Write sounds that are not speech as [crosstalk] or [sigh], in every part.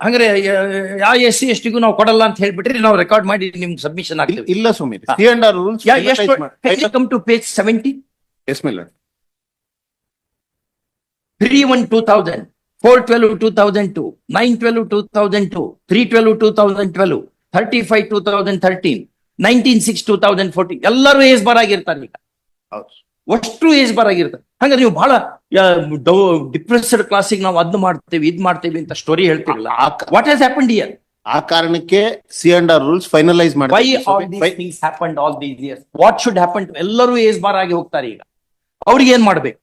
ಹಂಗಾರೆ ಯಾವ S C ಎಸ್ಟಿಗೂ ನಾವು ಕೊಡಲ್ಲ ಅಂತ ಹೇಳ್ಬಿಟ್ರಿ ನಾವು ರೆಕಾರ್ಡ್ ಮಾಡಿ ನಿಮ್ಗೆ ಸಬ್ಮಿಷನ್ ಆಗ್ತೀವಿ ಇಲ್ಲ ಸುಮಿತ್ ಹಾ. ಸಿ ಅಂಡ್ ಆರ್ ರೂಲ್ಸ್ ಎಷ್ಟು come to page seventy S ಮೇಲೆ three one two thousand four twelve two thousand two nine twelve two thousand two three twelve two thousand twelve thirty five two thousand thirteen nineteen six two thousand fourteen ಎಲ್ಲರೂ age bar ಆಗಿರ್ತಾರೆ ಈಗ. ಹೌದು. ಅಷ್ಟು age bar ಆಗಿರ್ತಾರೆ ಹಂಗ ನೀವು ಬಹಳ depressed ಕ್ಲಾಸಿಗೆ ನಾವು ಅದ್ ಮಾಡ್ತೇವೆ ಇದ್ ಮಾಡ್ತೇವೆ ಅಂತ ಸ್ಟೋರಿ ಹೇಳ್ತಿರಲ್ಲ. ವಾಟ್ ಹ್ಯಾಸ್ ಹ್ಯಾಪನ್ ಇಯರ್ ಆ ಕಾರಣಕ್ಕೆ C and R rules finalise ಮಾಡಿ ವಾಟ್ ಶುಡ್ ಹ್ಯಾಪನ್ ಎಲ್ಲರೂ ಏಜ್ ಬಾರ್ ಆಗಿ ಹೋಗ್ತಾರೆ ಈಗ. ಅವ್ರಿಗೆ ಏನ್ ಮಾಡ್ಬೇಕು?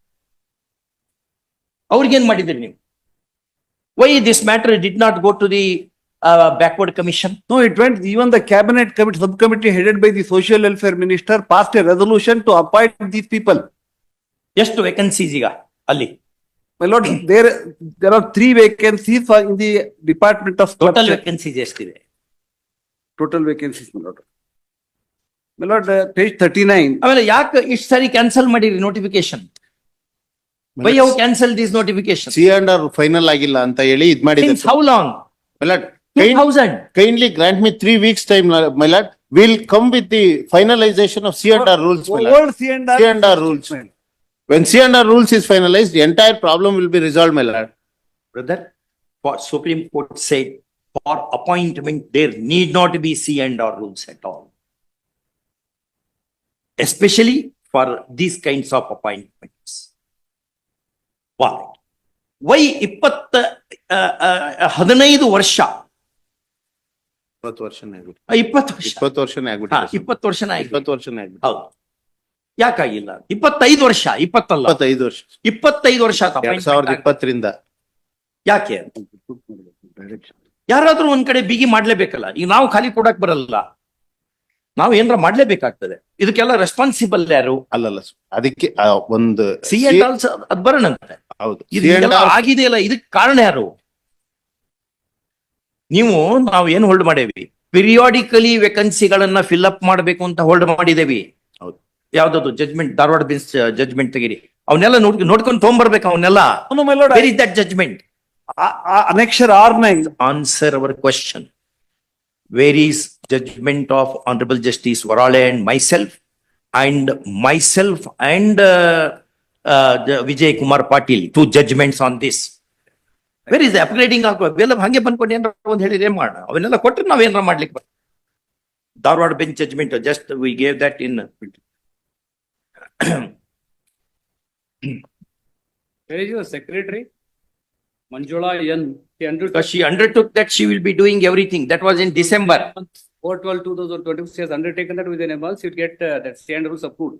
ಅವ್ರಿಗೆ ಏನ್ ಮಾಡಿದ್ರಿ ನೀವು? Why this matter did not go to the Backward commission No, it went, even the cabinet committee, subcommittee headed by the social welfare minister passed a resolution to appoint these people. ಎಷ್ಟು vacancies ಈಗ ಅಲ್ಲಿ My lord, there, there are three vacancies for in the department of total structure. Vacancies ಎಷ್ಟಿದೆ Total vacancies, my lord. My lord, uh, page thirty-nine, ಆಮೇಲೆ ಯಾಕೆ ಇಷ್ಟು ಸಾರಿ cancel ಮಾಡಿರಿ notification why how cancel this notification C and R final ಆಗಿಲ್ಲ ಅಂತ ಹೇಳಿ ಇದ್ since how ಮಾಡಿದ್ದಾರೆ long Two thousand kindly grant me three weeks time, my lord. We'll come with the finalization of C and R rules, my lord. Over C and R. C and R rules. When C and R rules is finalized, the entire problem will be resolved, my lord. Brother, what Supreme Court said, for appointment, there need not be C and R rules at all. Especially for these kinds of appointments. Why? Why ಇಪ್ಪತ್ತ ಆ, ಆ, ಆ, ಹದಿನೈದು ವರ್ಷ ಇಪ್ಪತ್ತು ವರ್ಷನೇ ಆಗ್ಬಿಟ್ಟು ಇಪ್ಪತ್ತು ವರ್ಷ. ಇಪ್ಪತ್ತು ವರ್ಷನೇ ಹಾ, ಆಗ್ಬಿಟ್ಟು ಇಪ್ಪತ್ತು ವರ್ಷನ ಆಯ್ತು ಇಪ್ಪತ್ತು ವರ್ಷನೇ ಆಗ್ಬಿಟ್ಟು ಹೌದು. ಯಾಕಾಗಿಲ್ಲ? ಇಪ್ಪತ್ತೈದು ವರ್ಷ ಇಪ್ಪತ್ತಲ್ಲ? ಇಪ್ಪತ್ತೈದು ವರ್ಷ. ಇಪ್ಪತ್ತೈದು ವರ್ಷ ಆತ ಎರಡ್ ಸಾವಿರದ ಆಗಿ. ಇಪ್ಪತ್ತರಿಂದ. ಯಾಕೆ? ಯಾರಾದ್ರೂ ಒಂದ್ ಕಡೆ ಬಿಗಿ ಮಾಡ್ಲೇಬೇಕಲ್ಲ. ಈಗ ನಾವು ಖಾಲಿ ಕೊಡಕ್ ಬರಲ್ಲ. ನಾವು ಏನಾರ ಮಾಡ್ಲೇಬೇಕಾಗ್ತದೆ. ಇದಕ್ಕೆಲ್ಲ ರೆಸ್ಪಾನ್ಸಿಬಲ್ ಯಾರು? ಅಲ್ಲಲ್ಲ ಸು- ಅದಕ್ಕೆ ಆ, ಒಂದು ಸಿ ಅಂಡ್ ಆಲ್ಸ್ ಅದ್ ಬರೋಣಂತೆ ಹೌದು. ಇದು ಆಗಿದೆಯಲ್ಲ ಇದಕ್ಕೆ ಕಾರಣ ಯಾರು? ನೀವು ನಾವು ಏನು ಹೋಲ್ಡ್ ಮಾಡೇವಿ? ಪಿರಿಯಾಡಿಕಲಿ ವೇಕನ್ಸಿಗಳನ್ನ ಫಿಲ್ಅಪ್ ಮಾಡಬೇಕು ಅಂತ ಹೋಲ್ಡ್ ಮಾಡಿದೇವಿ. ಯಾವ್ದದು? ಜಜ್ಮೆಂಟ್ ಧಾರವಾಡ ಬೀನ್ಸ್ ಜಜ್ಮೆಂಟ್ ತೆಗಿರಿ. ಅವನ್ನೆಲ್ಲ ನೋಡ್ ನೋಡ್ಕೊಂಡು ತಗೊಂಬರ್ಬೇಕು ಅವನ್ನೆಲ್ಲ that judgment annexure R answer our question where is judgment of honourable justice Varale and myself and myself and Vijay Kumar Patil two judgments on this two judgments on this. Where is the upgrading of, ಅವೆಲ್ಲ ಹಂಗೆ ಬಂದ್ಕೊಂಡು ಏನಾರ ಒಂದ್ ಹೇಳಿದ್ರೆ ಏನ್ ಮಾಡೋಣ ಅವನ್ನೆಲ್ಲ ಕೊಟ್ಟರೆ ನಾವೇನಾರ ಮಾಡ್ಲಿಕ್ಕೆ ಬರ್ತದೆ Dharwad bench judgment just we gave that in Where is your secretary? Manjula N. She undertook. because she undertook that she will be doing everything. That was in December. Four twelve two thousand twenty, she has undertaken that within a month, you'd get uh, that stand rules approved.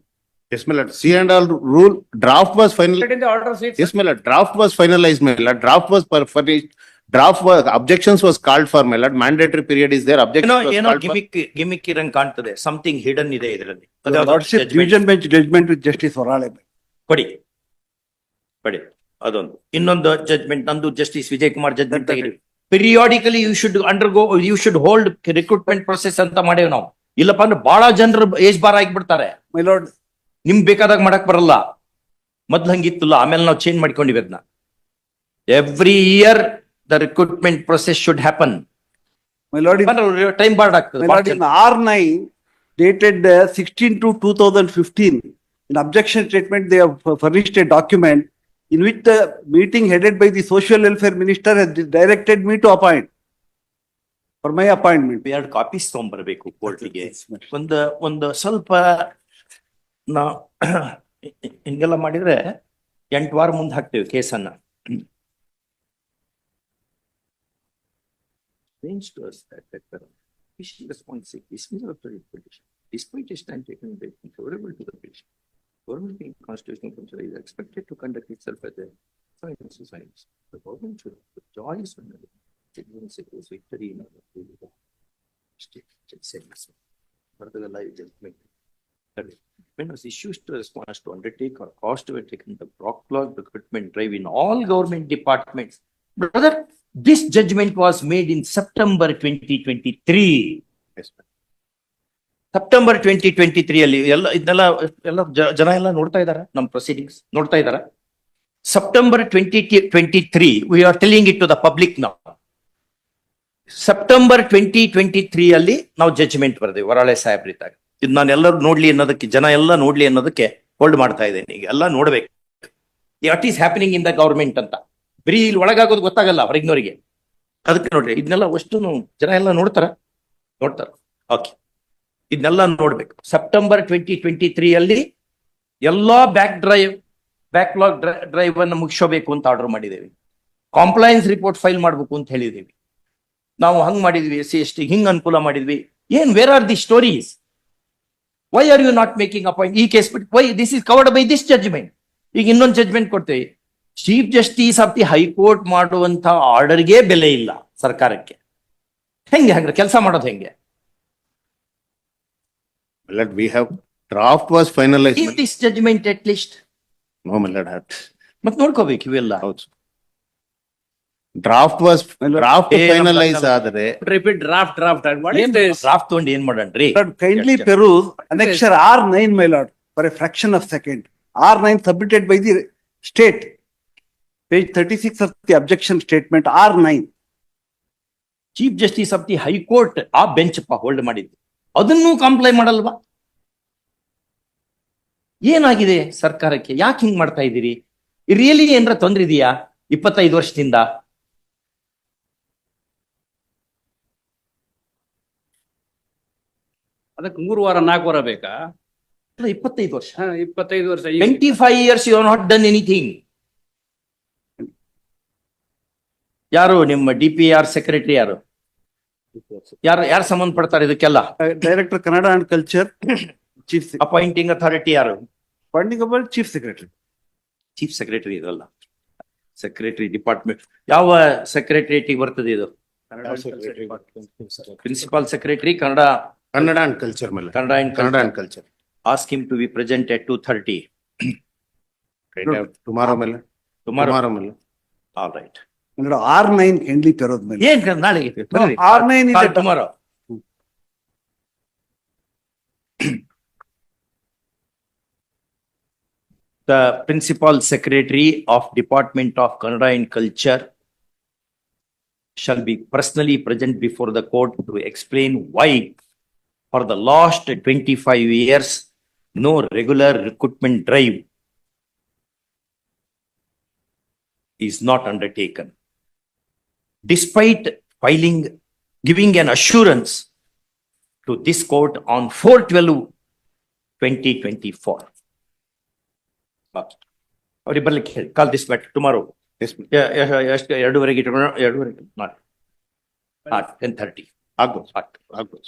Yes, my lord. C and all rule draft was final. In the order seats. Yes, my lord. Draft was finalized, my lord. Draft was per furnished. Draft was objections was called for, my lord. Mandatory period is there. ಏನೋ Objections was ಏನೋ called for. Gimmick gimmick ಇರಂಗ್ ಕಾಣ್ತದೆ something hidden ಇದೆ ಇದರಲ್ಲಿ Your lordship division bench judgment with justice Orale. ಕೊಡಿ ಕೊಡಿ ಅದೊಂದು ಇನ್ನೊಂದು ಜಜ್ಮೆಂಟ್ ನಂದು ಜಸ್ಟಿಸ್ ವಿಜಯ್ ಕುಮಾರ್ ಜಜ್ಮೆಂಟ್ ತೆಗಿರಿ periodically you should undergo you should hold recruitment process ಅಂತ ಮಾಡೇವ್ ನಾವು ಇಲ್ಲಪ್ಪ ಅಂದ್ರೆ ಬಹಳ ಜನರು ಏಜ್ ಬಾರ್ ಆಗಿಬಿಡ್ತಾರೆ My lord, ನಿಮ್ಗೆ ಬೇಕಾದಾಗ ಮಾಡಕ್ ಬರಲ್ಲ. ಮೊದ್ಲು ಹಂಗಿತ್ತಲ್ಲ ಆಮೇಲೆ ನಾವು ಚೇಂಜ್ ಮಾಡ್ಕೊಂಡಿವಿ ಅದನ್ನ every year the recruitment process should happen time barred ಆಗ್ತದೆ R nine dated sixteen two two thousand fifteen in objection statement they furnished a document in which the meeting headed by the social welfare minister directed me to appoint for my appointment ಎರಡು copies ತಗೊಂಡ್ಬರ್ಬೇಕು ಕೋರ್ಟಿಗೆ ಒಂದು ಒಂದು ಸ್ವಲ್ಪ ನಾ [coughs] ಇಂಗೇಲ್ಲ ಮಾಡಿದ್ರೆ ಎಂಟು ವಾರ ಮುಂದೆ ಹಾಕ್ತೇವೆ ಕೇಸನ್ನ. Stains toes attack fishing is one sick expected to conduct itself at a finance sites the government When was issues to response to undertake or cost to undertake taken the backlog recruitment drive in all government departments. Brother, this judgment was made in September twenty twenty-three. Yes, September September twenty twenty three ಅಲ್ಲಿ ಎಲ್ಲ ಇದನ್ನೆಲ್ಲ ಎಲ್ಲ ಜ- ಜನ ಎಲ್ಲ ನೋಡ್ತಾ ಇದಾರ ನಮ್ ಪ್ರೊಸೀಡಿಂಗ್ಸ್ ನೋಡ್ತಾ ಇದಾರ September twenty twenty-three, we are telling it to the public now. September twenty twenty three ಅಲ್ಲಿ ನಾವು ಜಡ್ಜ್ಮೆಂಟ್ ಬರ್ದೇವೆ ವರಾಳೆ ಸಾಹೇಬ್ರಿದ್ದಾಗ ಇದು ನಾನೆಲ್ಲರೂ ನೋಡ್ಲಿ ಅನ್ನೋದಕ್ಕೆ, ಜನ ಎಲ್ಲ ನೋಡ್ಲಿ ಅನ್ನೋದಕ್ಕೆ ಹೋಲ್ಡ್ ಮಾಡ್ತಾ ಇದ್ದೇನೆ. ಈಗ ಎಲ್ಲ ನೋಡ್ಬೇಕು. What is happening in the government ಅಂತ. ಬರೀ ಇಲ್ಲಿ ಒಳಗಾಗೋದು ಗೊತ್ತಾಗಲ್ಲ ಹೊರಗಿನವರಿಗೆ ಅದಕ್ಕೆ ನೋಡ್ರಿ, ಇದನ್ನೆಲ್ಲ ಅಷ್ಟು ಜನ ಎಲ್ಲ ನೋಡ್ತಾರ? ನೋಡ್ತಾರ. ಓಕೆ ಇದನ್ನೆಲ್ಲ ನೋಡ್ಬೇಕು. ಸೆಪ್ಟೆಂಬರ್ ಟ್ವೆಂಟಿ ಟ್ವೆಂಟಿ ತ್ರೀ ಅಲ್ಲಿ ಎಲ್ಲಾ ಬ್ಯಾಕ್ ಡ್ರೈವ್ ಬ್ಯಾಕ್ಲಾಗ್ ಡ್ರೈವ್ ಅನ್ನು ಮುಗಿಸೋಬೇಕು ಅಂತ ಆರ್ಡರ್ ಮಾಡಿದ್ದೇವೆ. ಕಾಂಪ್ಲೈನ್ಸ್ ರಿಪೋರ್ಟ್ ಫೈಲ್ ಮಾಡ್ಬೇಕು ಅಂತ ಹೇಳಿದ್ದೇವೆ. ನಾವು ಹಂಗ್ ಮಾಡಿದ್ವಿ, ಎಸ್ ಸಿ, ಎಸ್ ಟಿ, ಹಿಂಗ್ ಅನುಕೂಲ ಮಾಡಿದ್ವಿ. ಏನ್ where are the stories why are you not making appoint ಈ ಕೇಸ್ ಬಿಟ್ಟು why this is covered by this judgment ಈಗ ಇನ್ನೊಂದು ಜಜ್ಮೆಂಟ್ ಕೊಡ್ತೇವೆ. Chief justice of the high court ಮಾಡುವಂತ ಆರ್ಡರ್ಗೆ ಬೆಲೆ ಇಲ್ಲ ಸರ್ಕಾರಕ್ಕೆ. ಹೆಂಗೆ ಹಂಗ್ರೆ ಕೆಲಸ ಮಾಡೋದು ಹೆಂಗೆ? My lord, we have, draft was finalized. This judgment at least No, my lord, ಮತ್ ನೋಡ್ಕೋಬೇಕು ಇವೆಲ್ಲ. ಹೌದು. ಡ್ರಾಫ್ಟ್ ವಾಸ್ ಡ್ರಾಫ್ಟ್ ಫೈನಲೈಸ್ ಆದ್ರೆ ರಿಪೀಟ್ ಡ್ರಾಫ್ಟ್ ಡ್ರಾಫ್ಟ್ ಡ್ರಾಫ್ಟ್ ತಗೊಂಡು ಏನ್ ಮಾಡಿ kindly peruse annexure R nine my lord for fraction of second R nine submitted by the state page thirty six of the objection statement R nine chief justice of the high court ಆ bench ಪಾ hold ಮಾಡಿದ್ದು. ಅದನ್ನೂ ಕಾಂಪ್ಲೈ ಮಾಡಲ್ವಾ? ಏನಾಗಿದೆ ಸರ್ಕಾರಕ್ಕೆ? ಯಾಕೆ ಹಿಂಗ್ ಮಾಡ್ತಾ ಇದೀರಿ ರಿಯಲಿ ಏನರ ತೊಂದ್ರೆ ಇದೆಯಾ? ಇಪ್ಪತ್ತೈದು ವರ್ಷದಿಂದ ಅದಕ್ಕೆ ಮೂರು ವಾರ ನಾಲ್ಕು ವಾರ ಬೇಕಾ? ಅಲ್ಲ, ಇಪ್ಪತ್ತೈದು ವರ್ಷ. ಇಪ್ಪತ್ತೈದು ವರ್ಷ twenty five years you not done anything ಯಾರು ನಿಮ್ಮ ಡಿ ಪಿ ಆರ್ ಸೆಕ್ರೆಟರಿ ಯಾರು? ಯಾರು ಯಾರು ಸಂಬಂಧಪಡ್ತಾರೆ ಇದಕ್ಕೆಲ್ಲ? Director Kannada and culture chief appointing authority ಯಾರು? Appointing about secretary chief secretary ಇದಲ್ಲ. ಸೆಕ್ರೆಟರಿ ಡಿಪಾರ್ಟ್ಮೆಂಟ್ ಯಾವ ಸೆಕ್ರೆಟರಿ ಬರ್ತದೆ ಇದು? Principal secretary Kannada Kannada and culture, malla kannada Kannada and Kannada and culture. ask him to be presented to two thirty Tomorrow, my lord. Tomorrow Tomorrow, my lord. All right My lord, R nine kindly peruse, my lord. ಏನ್ ಕ- ನಾಳೆಗೆ. Tomorrow The principal secretary of Department of Kannada and Culture shall be personally present before the court to explain why for the last twenty-five years, no regular recruitment drive is not undertaken. Despite filing, giving an assurance to this court on 2024. ಅವ್ರಿಗೆ ಬರ್ಲಿಕ್ಕೆ ಹೇಳಿ call this bat tomorrow Yes, my lord. ಎಷ್ಟು ಎರಡೂವರೆಗೆ ಇಟ್ಕೊಂಡು ಎರಡೂವರೆಗೆ not ten thirty ಆಗ್ಬೋದು, ಆಗ್ಬೋದು.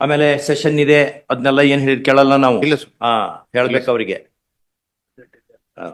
ಆಮೇಲೆ session ಇದೆ ಅದನ್ನೆಲ್ಲ ಏನ್ ಹೇಳಿ ಕೇಳಲ್ಲ ನಾವು. ಹೇಳ್ಬೇಕು ಆ